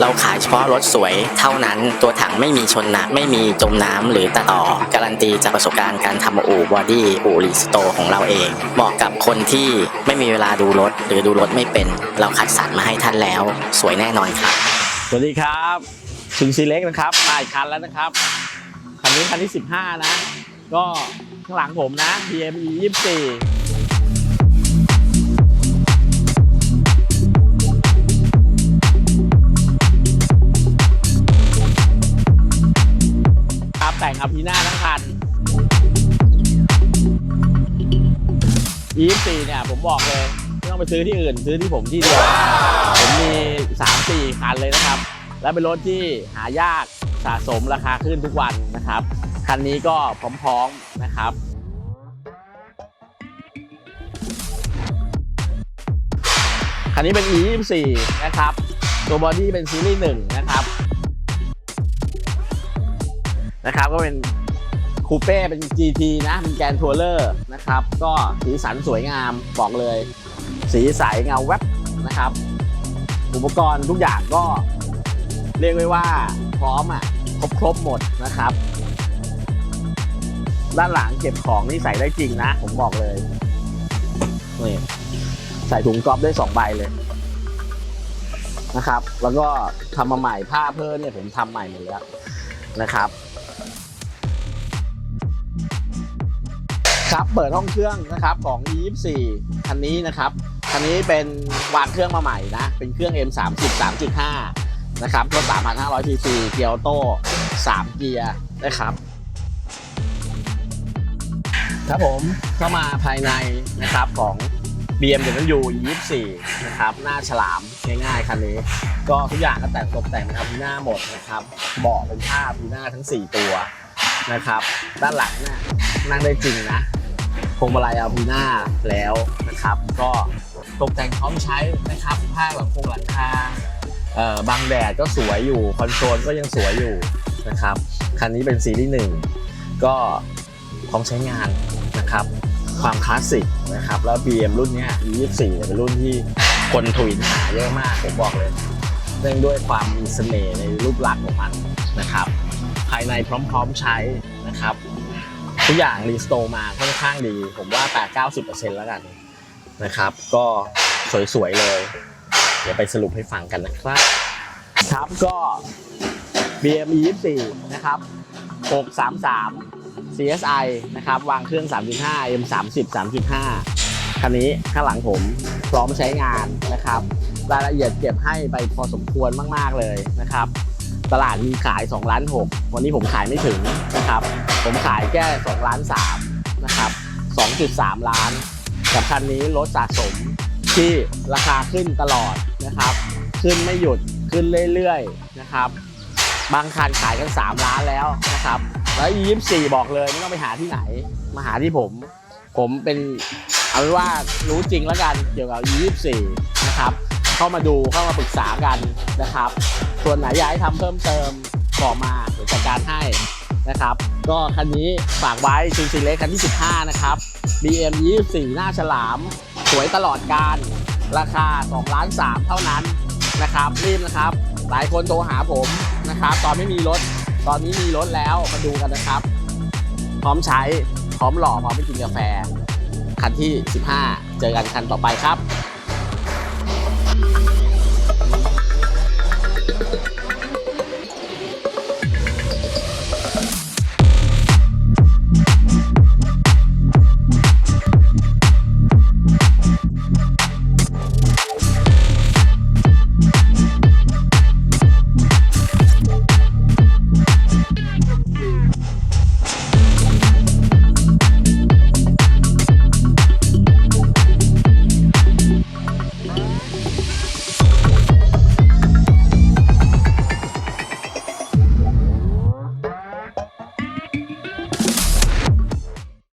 เราขายเฉพาะรถสวยเท่านั้นตัวถังไม่มีชนนะไม่มีจมน้ำหรือตะต่อ การันตีจากประสบการณ์การทำอู่บอดี้อู่รีสโตของเราเอง เหมาะกับคนที่ไม่มีเวลาดูรถ หรือดูรถไม่เป็น เราคัดสรรมาให้ท่านแล้ว สวยแน่นอนครับ สวัสดีครับชิงซีเล็กนะครับมาอีกคันแล้วนะครับคันนี้คันที่ 15 นะ ก็ข้างหลังผมนะ PME 24 บแต่งอพีหน้าทั้งคัน24เนี่ยผมบอกเลยไม่ต้องไปซื้อที่อื่น ซื้อที่ผมที่เดียว ผมมี3-4คันเลยนะครับ และเป็นรถที่หายากสะสมราคาขึ้นทุกวันนะครับ คันนี้ก็พร้อมๆนะครับคันนี้เป็น E24 นะครับ ตัวบอดี้เป็นซีรีส์1นะครับ นะครับ ก็เป็นคูเป้เป็น GT นะเป็นแกนทัวร์เลอร์นะครับ ก็สีสันสวยงามบอกเลย สีใสเงาแวบนะครับ อุปกรณ์ทุกอย่างก็เรียกได้ว่าพร้อมอะครบครบหมดนะครับ ด้านหลังเก็บของนี่ใส่ได้จริงนะ ผมบอกเลยนี่ใส่ถุงกอล์ฟได้สองใบเลยนะครับ แล้วก็ทำมาใหม่ผ้าเพิ่มเนี่ยผมทำใหม่หมดแล้วนะครับ ครับเปิดห้องเครื่องนะครับของ E24 คันนี้นะครับคันนี้เป็นวางเครื่องมาใหม่นะเป็นเครื่อง M30 3.5นะครับรถ3,500 cc เกียร์ออโต้3เกียร์นะครับครับผมเข้ามาภายในนะครับของ BMW E24 นะครับหน้าฉลามง่ายๆคันนี้ ก็ทุกอย่างก็แต่งตกแต่งนะครับหน้าหมดนะครับเบาะเป็นผ้าพีหน้าทั้ง 4 ตัวนะครับ ด้านหลังเนี่ยนั่งได้จริงนะ พวงมาลัยอาพีน้าแล้วนะครับ ก็ตกแต่งพร้อมใช้นะครับผ้าหลังคงหลังคาบังแดดก็สวยอยู่ คอนโซลก็ยังสวยอยู่นะครับ คันนี้เป็นซีรีส์หนึ่งก็พร้อมใช้งานนะครับ ความคลาสสิกนะครับ แล้ว BM รุ่นนี้ย E24 เนี่ยเป็นรุ่นที่คนทวินหาเยอะมากผมบอกเลยเนื่องด้วยความมีเสน่ห์ในรูปลักษณ์ของมันนะครับ ภายในพร้อมๆใช้นะครับ ทุกอย่างรีสโตร์มาค่อนข้างดี ผมว่า 8-90%แล้วกันนะครับ ก็สวยๆเลย เดี๋ยวไปสรุปให้ฟังกันนะครับ ครับก็ BM E24 นะครับ 633 CSI นะครับ วางเครื่อง 3.5 M30 3.5 คันนี้ข้างหลังผมพร้อมใช้งานนะครับ รายละเอียดเก็บให้ไปพอสมควรมาก ๆ เลยนะครับ ตลาดมีขาย2ล้าน6วันนี้ผมขายไม่ถึงนะครับ ผมขายแค่2ล้าน3นะครับ 2.3 ล้าน กับคันนี้รถสะสมที่ราคาขึ้นตลอดนะครับ ขึ้นไม่หยุดขึ้นเรื่อยๆนะครับ บางคันขายกัน 3 ล้านแล้วนะครับ แล้ว E24 บอกเลยไม่ต้องไปหาที่ไหน มาหาที่ผม ผมเป็นเอาเป็นว่ารู้จริงแล้วกันเกี่ยวกับ E24 นะครับ เข้ามาดูเข้ามาปรึกษากันนะครับ ส่วนไหนอยากให้ทำเพิ่มเติมบอมาเดี๋ยวจัดการให้นะครับ ก็คันนี้ฝากไว้ชินซีเล็กคันที่ 15 นะครับ BM 24 หน้าฉลาม สวยตลอดการ ราคา2ล้าน3เท่านั้นนะครับ รีบนะครับ หลายคนโทรหาผมนะครับ ตอนไม่มีรถ ตอนนี้มีรถแล้วมาดูกันนะครับ พร้อมใช้พร้อมหล่อพร้อมไปกินกาแฟ คันที่ 15 เจอกันคันต่อไปครับ